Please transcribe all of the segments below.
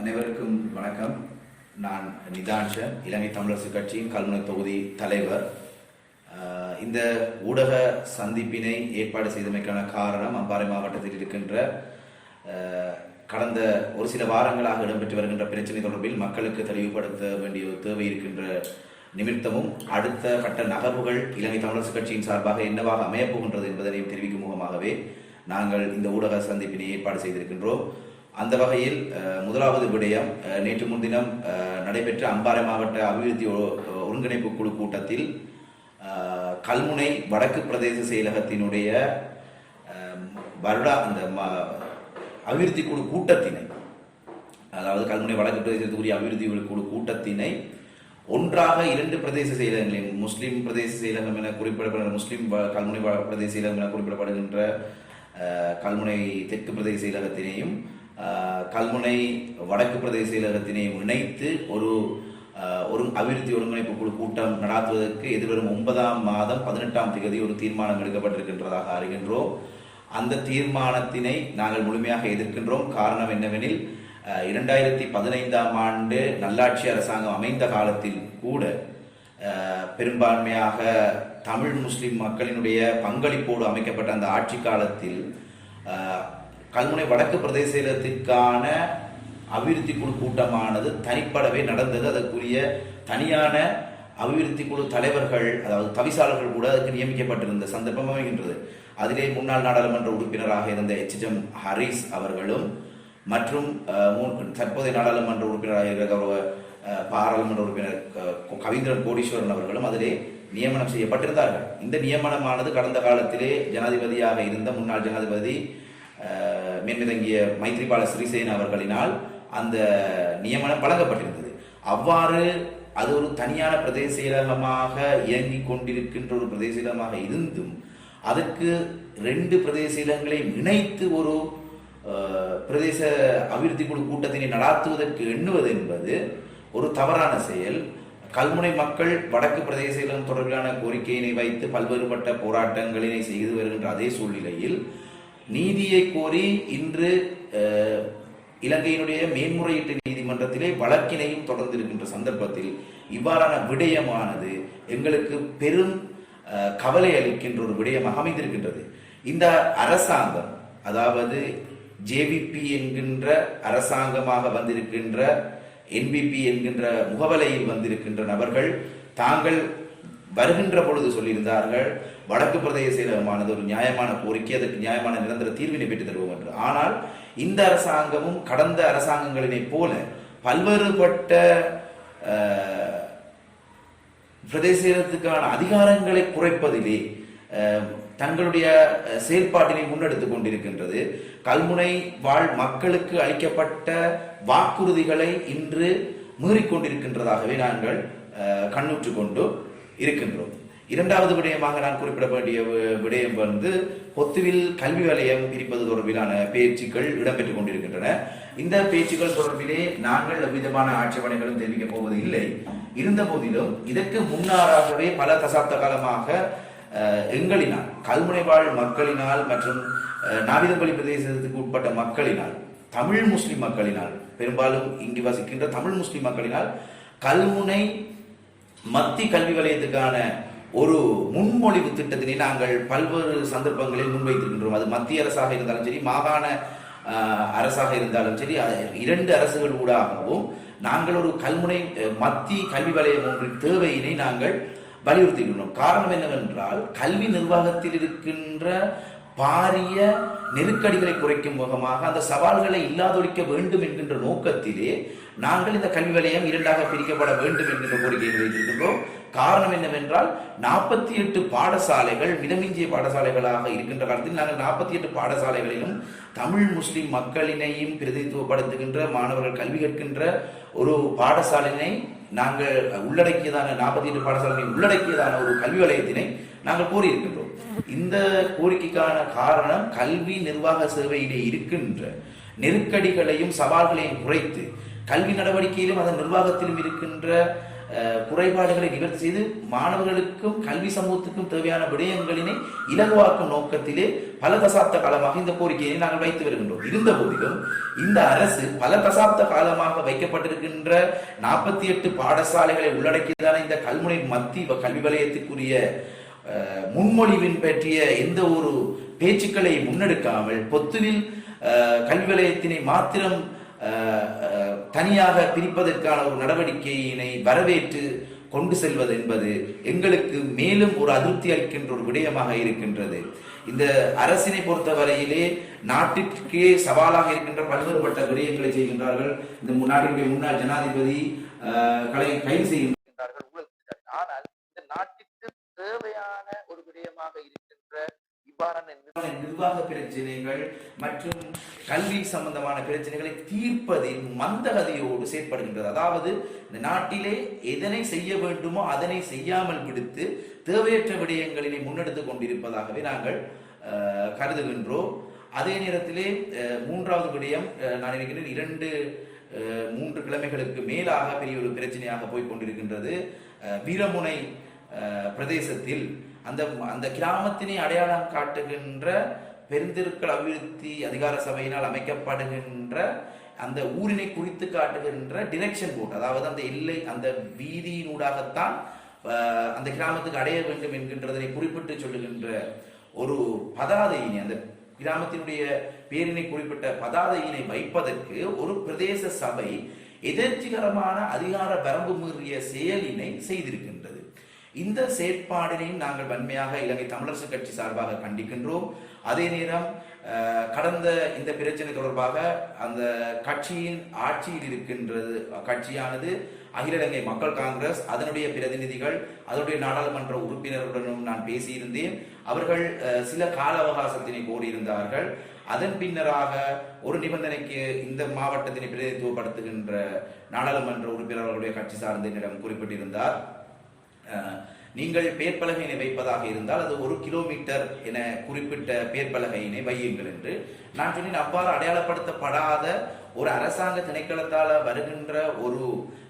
அனைவருக்கும் வணக்கம். நான் நிதான்ஷன் இலங்கை தமிழரசு கட்சியின் கல்முனை தொகுதி தலைவர். இந்த ஊடக சந்திப்பினை ஏற்பாடு செய்தமைக்கான காரணம் அம்பாறை மாவட்டத்தில் இருக்கின்ற கடந்த ஒரு சில வாரங்களாக இடம்பெற்று வருகின்ற பிரச்சனை தொடர்பில் மக்களுக்கு தெளிவுபடுத்த வேண்டிய தேவை இருக்கின்ற நிமித்தமும் அடுத்த கட்ட நகர்வுகள் இலங்கை தமிழரசு கட்சியின் சார்பாக என்னவாக அமையப் போகின்றது என்பதனையும் தெரிவிக்கும் முகமாகவே நாங்கள் இந்த ஊடக சந்திப்பினை ஏற்பாடு செய்திருக்கின்றோம். அந்த வகையில் முதலாவது விடயம் நேற்று முன்தினம் நடைபெற்ற அம்பாறை மாவட்ட அபிவிருத்தி ஒ- ஒருங்கிணைப்பு குழு கூட்டத்தில் கல்முனை வடக்கு பிரதேச செயலகத்தினுடைய வருடா அந்த அபிவிருத்தி குழு கூட்டத்தினை அதாவது கல்முனை வடக்கு பிரதேசத்துக்குரிய அபிவிருத்தி குழு கூட்டத்தினை ஒன்றாக இரண்டு பிரதேச செயலகங்களில் முஸ்லிம் பிரதேச செயலகம் என குறிப்பிடப்படுகிற முஸ்லிம் வ- கல்முனை பிரதேச செயலகம் என குறிப்பிடப்படுகின்ற கல்முனை தெற்கு பிரதேச செயலகத்தினையும் கல்முனை வடக்கு பிரதேச செயலகத்தினை இணைத்து ஒரு ஒரு அபிவிருத்தி ஒருங்கிணைப்பு குழு கூட்டம் நடாத்துவதற்கு எதிர்வரும் ஒன்பதாம் மாதம் பதினெட்டாம் தேதி ஒரு தீர்மானம் எடுக்கப்பட்டிருக்கின்றதாக அறிகின்றோம். அந்த தீர்மானத்தினை நாங்கள் முழுமையாக எதிர்க்கின்றோம். காரணம் என்னவெனில் இரண்டாயிரத்தி பதினைந்தாம் ஆண்டு நல்லாட்சி அரசாங்கம் அமைந்த காலத்தில் கூட பெரும்பான்மையாக தமிழ் முஸ்லிம் மக்களினுடைய பங்களிப்போடு அமைக்கப்பட்ட அந்த ஆட்சி காலத்தில் கல்முனை வடக்கு பிரதேசத்திற்கான அபிவிருத்தி குழு கூட்டமானது தனிப்படவே நடந்தது. அதற்குரிய தனியான அபிவிருத்தி குழு தலைவர்கள் அதாவது தவிசாளர்கள் கூட அதுக்கு நியமிக்கப்பட்டிருந்த சந்தர்ப்பம் அமைகின்றது. அதிலே முன்னாள் நாடாளுமன்ற உறுப்பினராக இருந்த எச். எம். ஹரிஸ் அவர்களும் மற்றும் தற்போதைய நாடாளுமன்ற உறுப்பினராக இருக்கிற கௌரவ பாராளுமன்ற உறுப்பினர் கவிந்திரன் கோடீஸ்வரன் அவர்களும் அதிலே நியமனம் செய்யப்பட்டிருந்தார்கள். இந்த நியமனமானது கடந்த காலத்திலே ஜனாதிபதியாக இருந்த முன்னாள் ஜனாதிபதி மேன்மிதங்கிய மைத்ரிபால சிறிசேன அவர்களினால் அந்த நியமனம் வழங்கப்பட்டிருந்தது. அவ்வாறு அது ஒரு தனியான பிரதேச செயலகமாக இயங்கிக் கொண்டிருக்கின்ற ஒரு பிரதேச செயலகமாக இருந்தும் அதற்கு ரெண்டு பிரதேச இடங்களை இணைத்து ஒரு பிரதேச அபிவிருத்தி குழு கூட்டத்தினை நடாத்துவதற்கு எண்ணுவது என்பது ஒரு தவறான செயல். கல்முனை மக்கள் வடக்கு பிரதேச இடம் தொடர்பிலான கோரிக்கையினை வைத்து பல்வேறுபட்ட போராட்டங்களினை செய்து வருகின்ற அதே சூழ்நிலையில் நீதியை கோரி இன்று இலங்கையினுடைய மேன்முறையீட்டு நீதிமன்றத்திலே வழக்கினையும் தொடர்ந்து இருக்கின்ற சந்தர்ப்பத்தில் இவ்வாறான விடயமானது எங்களுக்கு பெரும் கவலை அளிக்கின்ற ஒரு விடயமாக அமைந்திருக்கின்றது. இந்த அரசாங்கம் அதாவது ஜேவிபி என்கின்ற அரசாங்கமாக வந்திருக்கின்ற என்பிபி என்கின்ற முகவலையில் வந்திருக்கின்ற நபர்கள் தாங்கள் வருகின்ற பொழுது சொல்லியிருந்தார்கள் வடக்கு பிரதேச செயலகமானது ஒரு நியாயமான கோரிக்கை அதற்கு நியாயமான நிரந்தர தீர்வினை பெற்று தருவோம் என்று. ஆனால் இந்த அரசாங்கமும் கடந்த அரசாங்கங்களினைப் போல பல்வேறுபட்ட பிரதேசத்துக்கான அதிகாரங்களை குறைப்பதிலே தங்களுடைய செயல்பாட்டினை முன்னெடுத்து கொண்டிருக்கின்றது. கல்முனை வாழ் மக்களுக்கு அளிக்கப்பட்ட வாக்குறுதிகளை இன்று மீறிக்கொண்டிருக்கின்றதாகவே நாங்கள் கண்ணுற்று கொண்டு இருக்கின்றோம். இரண்டாவது விடயமாக நான் குறிப்பிட வேண்டிய விடயம் வந்து பொத்துவில் கல்வி வலயம் பிரிப்பது தொடர்பிலான பேச்சுக்கள் இடம்பெற்றுக் கொண்டிருக்கின்றன. இந்த பேச்சுக்கள் தொடர்பிலே நாங்கள் எவ்விதமான ஆட்சேபனைகளும் தெரிவிக்கப் போவது இல்லை இருந்த போதிலும் இதற்கு முன்னாராகவே பல தசாப்த காலமாக எங்களினால் கல்முனை வாழ் மக்களினால் மற்றும் நாவிதம்பள்ளி பிரதேசத்துக்கு உட்பட்ட மக்களினால் தமிழ் முஸ்லிம் மக்களினால் பெரும்பாலும் இங்கு வசிக்கின்ற தமிழ் முஸ்லிம் மக்களினால் கல்முனை மத்திய கல்வி வலயத்துக்கான ஒரு முன்மொழிவு திட்டத்தினை நாங்கள் பல்வேறு சந்தர்ப்பங்களில் முன்வைத்திருக்கின்றோம். அது மத்திய அரசாக இருந்தாலும் சரி மாகாண அரசாக இருந்தாலும் சரி இரண்டு அரசுகள் ஊடாகவும் நாங்கள் ஒரு கல்முனை மத்திய கல்வி வலயம் ஒன்றின் தேவையினை நாங்கள் வலியுறுத்துகின்றோம் காரணம் என்னவென்றால் கல்வி நிர்வாகத்தில் இருக்கின்ற பாரிய நெருக்கடிகளை குறைக்கும் முகமாக அந்த சவால்களை இல்லாதொழிக்க வேண்டும் என்கின்ற நோக்கத்திலே நாங்கள் இந்த கல்வி வலயம் இரண்டாக பிரிக்கப்பட வேண்டும் என்கின்ற கோரிக்கையை வைத்திருக்கின்றோம் காரணம் என்னவென்றால் நாற்பத்தி எட்டு பாடசாலைகள் மிதமிஞ்சிய பாடசாலைகளாக இருக்கின்ற காலத்தில் நாங்கள் நாற்பத்தி எட்டு பாடசாலைகளிலும் தமிழ் முஸ்லிம் மக்களினையும் பிரதிநிதித்துவப்படுத்துகின்ற மாணவர்கள் கல்வி கற்கின்ற ஒரு பாடசாலையினை நாங்கள் உள்ளடக்கியதான நாற்பத்தி எட்டு பாடசாலை உள்ளடக்கியதான ஒரு கல்வி வலயத்தினை நாங்கள் கூறியிருக்கின்றோம் இந்த கோரிக்கைக்கான காரணம் கல்வி நிர்வாக சேவையிலே இருக்கின்ற நெருக்கடிகளையும் சவால்களையும் குறைத்து கல்வி நடவடிக்கையிலும் அதன் நிர்வாகத்திலும் இருக்கின்ற குறைபாடுகளை நிவர்த்தி செய்து மாணவர்களுக்கும் கல்வி சமூகத்துக்கும் தேவையான விடயங்களினை இலகுவாக்கும் நோக்கத்திலே பல தசாப்த காலமாக இந்த கோரிக்கையை நாங்கள் வைத்து வருகின்றோம். இருந்த போதிலும் இந்த அரசு பல தசாப்த காலமாக வைக்கப்பட்டிருக்கின்ற நாற்பத்தி எட்டு பாடசாலைகளை உள்ளடக்கியதான இந்த கல்முனை மத்திய கல்வி வலயத்துக்குரிய முன்மொழிவின் பற்றிய எந்த ஒரு பேச்சுக்களை முன்னெடுக்காமல் பொத்துவில் கல்வி வலயத்தினை மாத்திரம் தனியாக பிரிப்பதற்கான ஒரு நடவடிக்கையினை வரவேற்று கொண்டு செல்வது என்பது எங்களுக்கு மேலும் ஒரு அதிருப்தி அளிக்கின்ற ஒரு விடயமாக இருக்கின்றது. இந்த அரசினை பொறுத்தவரையிலே நாட்டிற்கே சவாலாக இருக்கின்ற பல்வேறுபட்ட விடயங்களை செய்கின்றார்கள். இந்த நாட்டினுடைய முன்னாள் ஜனாதிபதி கலை கைது செய்கின்றார்கள். ஆனால் இந்த நாட்டிற்கு தேவையான ஒரு விடயமாக இருக்கின்ற இவ்வாறான நிர்வாக- நிர்வாக பிரச்சனைகள் மற்றும் கல்வி சம்பந்தமான பிரச்சனைகளை தீர்ப்பதில் மந்தகதியோடு செயற்படுகின்றது. அதாவது இந்த நாட்டிலே எதனை செய்ய வேண்டுமோ அதனை செய்யாமல் விடுத்து தேவையற்ற விடயங்களிலே முன்னெடுத்துக் கொண்டிருப்பதாகவே நாங்கள் கருதுகின்றோம். அதே நேரத்திலே மூன்றாவது விடயம் நான் நினைக்கிறேன் இரண்டு மூன்று கிழமைகளுக்கு மேலாக பெரிய ஒரு பிரச்சனையாக போய் கொண்டிருக்கின்றது. வீரமுனை பிரதேசத்தில் அந்த அந்த கிராமத்தினை அடையாளம் காட்டுகின்ற பெருந்திருக்கள் அபிவிருத்தி அதிகார சபையினால் அமைக்கப்படுகின்ற அந்த ஊரினை குறித்து காட்டுகின்ற டிரெக்ஷன் போர்ட் அதாவது அந்த எல்லை அந்த வீதியினூடாகத்தான் அந்த கிராமத்துக்கு அடைய வேண்டும் என்கின்றதனை குறிப்பிட்டு சொல்லுகின்ற ஒரு பதாதையினை அந்த கிராமத்தினுடைய பேரினை குறிப்பிட்ட பதாதையினை வைப்பதற்கு ஒரு பிரதேச சபை எதிர்ச்சிகரமான அதிகார வரம்பு மீறிய செயலினை செய்திருக்கின்றது. இந்த செயற்பாடினையும் நாங்கள் வன்மையாக இலங்கை தமிழரசு கட்சி சார்பாக கண்டிக்கின்றோம். அதே நேரம் கடந்த இந்த பிரச்சனை தொடர்பாக அந்த கட்சியின் ஆட்சியில் இருக்கின்றது கட்சியானது அகில இலங்கை மக்கள் காங்கிரஸ் அதனுடைய பிரதிநிதிகள் அதனுடைய நாடாளுமன்ற உறுப்பினருடனும் நான் பேசியிருந்தேன். அவர்கள் சில கால அவகாசத்தினை கோரியிருந்தார்கள். அதன் பின்னராக ஒரு நிபந்தனைக்கு இந்த மாவட்டத்தினை பிரதிநிதித்துவப்படுத்துகின்ற நாடாளுமன்ற உறுப்பினர்களுடைய கட்சி சார்ந்த என்னிடம் குறிப்பிட்டிருந்தார். நீங்கள் பேர்பலகையினை வைப்பதாக இருந்தால் அது ஒரு கிலோமீட்டர் என குறிப்பிட்ட பேர்பலகையினை வையுங்கள் என்று. நான் சொன்னேன் அவ்வாறு அடையாளப்படுத்தப்படாத ஒரு அரசாங்க திணைக்களத்தால் வருகின்ற ஒரு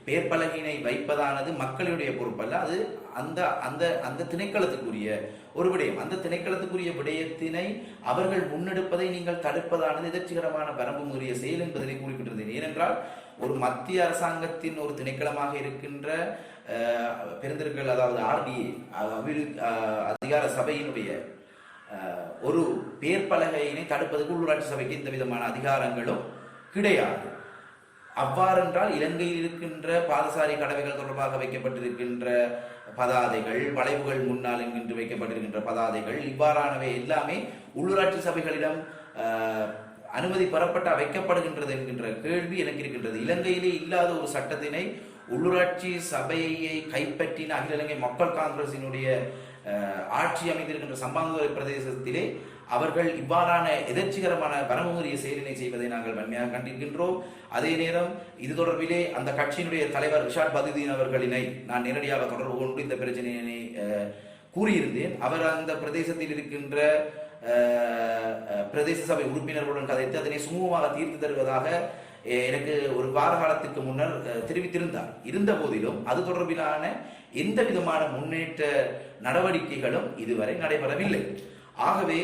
பேர்பலகையினை வைப்பதானது மக்களுடைய பொறுப்பல்ல அது அந்த அந்த அந்த திணைக்களத்துக்குரிய ஒரு விடயம். அந்த திணைக்களத்துக்குரிய விடயத்தினை அவர்கள் முன்னெடுப்பதை நீங்கள் தடுப்பதானது எதிர்ச்சிகரமான வரம்பு மீறிய செயல் என்பதனை குறிப்பிட்டிருந்தேன். ஏனென்றால் ஒரு மத்திய அரசாங்கத்தின் ஒரு திணைக்களமாக இருக்கின்ற பெருந்தர்கள் அதாவது அதாவது ஆர்டிஏ அதிகார சபையினுடைய ஒரு பேர்பலகையினை தடுப்பதற்கு உள்ளூராட்சி சபைக்கு எந்த விதமான அதிகாரங்களும் கிடையாது. அவ்வாறென்றால் இலங்கையில் இருக்கின்ற பாதசாரி கடவைகள் தொடர்பாக வைக்கப்பட்டிருக்கின்ற பதாதைகள் வளைவுகள் முன்னால் என்கின்ற வைக்கப்பட்டிருக்கின்ற பதாதைகள் இவ்வாறானவை எல்லாமே உள்ளூராட்சி சபைகளிடம் அனுமதி பெறப்பட்ட வைக்கப்படுகின்றது என்கின்ற கேள்வி எனக்கு இருக்கின்றது. இலங்கையிலே இல்லாத ஒரு சட்டத்தினை உள்ளூராட்சி சபையை கைப்பற்றின அகில இலங்கை மக்கள் காங்கிரசினுடைய ஆட்சி அமைந்திருக்கின்ற சம்பாந்துறை பிரதேசத்திலே அவர்கள் இவ்வாறான எதிர்ச்சிகரமான வரமுறைய செயலினை செய்வதை நாங்கள் வன்மையாக கண்டிருக்கின்றோம். அதே நேரம் இது தொடர்பிலே அந்த கட்சியினுடைய தலைவர் ரிஷாட் பதுதீன் அவர்களினை நான் நேரடியாக தொடர்பு கொண்டு இந்த பிரச்சனையினை கூறியிருந்தேன். அவர் அந்த பிரதேசத்தில் இருக்கின்ற பிரதேச சபை உறுப்பினர்களுடன் கதைத்து அதனை சுமூகமாக தீர்த்து தருவதாக எனக்கு ஒரு வார காலத்துக்கு முன்னர் தெரிவித்திருந்தார். இருந்த போதிலும் அது தொடர்பிலான எந்த விதமான முன்னேற்ற நடவடிக்கைகளும் இதுவரை நடைபெறவில்லை. ஆகவே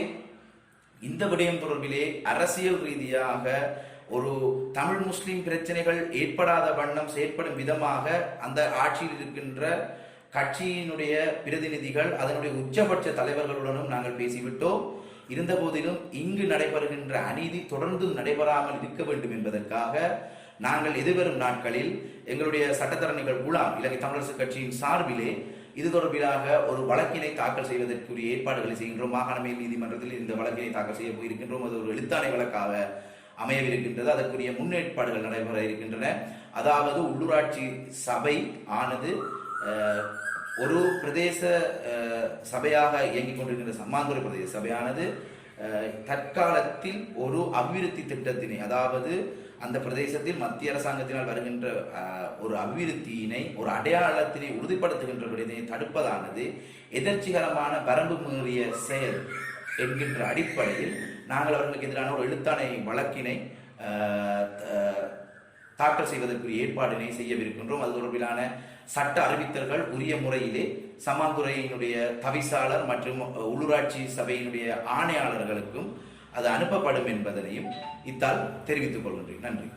இந்த விடயம் தொடர்பிலே அரசியல் ரீதியாக ஒரு தமிழ் முஸ்லிம் பிரச்சனைகள் ஏற்படாத வண்ணம் செயற்படும் விதமாக அந்த ஆட்சியில் இருக்கின்ற கட்சியினுடைய பிரதிநிதிகள் அதனுடைய உச்சபட்ச தலைவர்களுடனும் நாங்கள் பேசிவிட்டோம். இருந்த போதிலும் இங்கு நடைபெறுகின்ற அநீதி தொடர்ந்தும் நடைபெறாமல் இருக்க வேண்டும் என்பதற்காக நாங்கள் எதிர்வரும் நாட்களில் எங்களுடைய சட்டத்தரணிகள் குலாம் இலங்கை தமிழரசு கட்சியின் சார்பிலே இது தொடர்பிலாக ஒரு வழக்கினை தாக்கல் செய்வதற்குரிய ஏற்பாடுகளை செய்கின்றோம். மாகாண மேல் நீதிமன்றத்தில் இந்த வழக்கினை தாக்கல் செய்ய போயிருக்கின்றோம். அது ஒரு எழுத்தாணை வழக்காக அமையவிருக்கின்றது. அதற்குரிய முன்னேற்பாடுகள் நடைபெற இருக்கின்றன. அதாவது உள்ளூராட்சி சபை ஆனது ஒரு பிரதேச சபையாக இயங்கிக் கொண்டிருக்கின்ற சம்மாந்துறை பிரதேச சபையானது தற்காலத்தில் ஒரு அபிவிருத்தி திட்டத்தினை அதாவது அந்த பிரதேசத்தில் மத்திய அரசாங்கத்தினால் வருகின்ற ஒரு அபிவிருத்தியினை ஒரு அடையாளத்தினை உறுதிப்படுத்துகின்ற தடுப்பதானது எதர்ச்சிகரமான வரம்பு மீறிய செயல் என்கின்ற அடிப்படையில் நாங்கள் அவர்களுக்கு எதிரான ஒரு எழுத்தாணை வழக்கினை தாக்கல் செய்வதற்கு ஏற்பாடினை செய்யவிருக்கின்றோம். அது தொடர்பிலான சட்ட அறிவித்தல்கள் உரிய முறையிலே சமாந்துறையினுடைய தவிசாளர் மற்றும் உள்ளூராட்சி சபையினுடைய ஆணையாளர்களுக்கும் அது அனுப்பப்படும் என்பதனையும் இத்தால் தெரிவித்துக் கொள்கின்றேன். நன்றி.